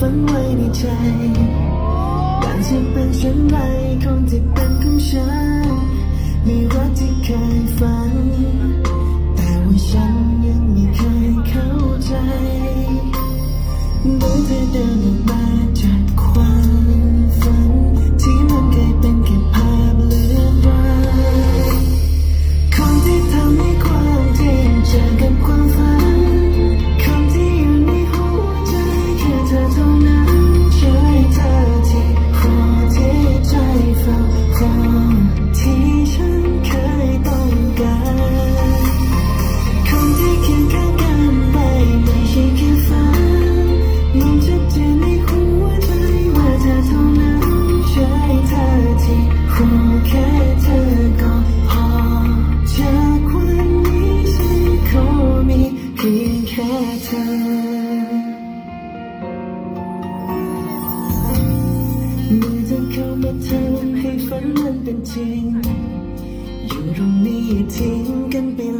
ฝันไว้ในใจการที่เป็นฉันไรคงที่เป็นของฉันมีรักที่เคยฝัน แต่ว่าฉันยังไม่เคยเข้าใจเมื่อเธอเดินออกมา มันเป็นจริง อยู่ตรงนี้ทิ้งกันไป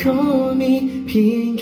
call me pink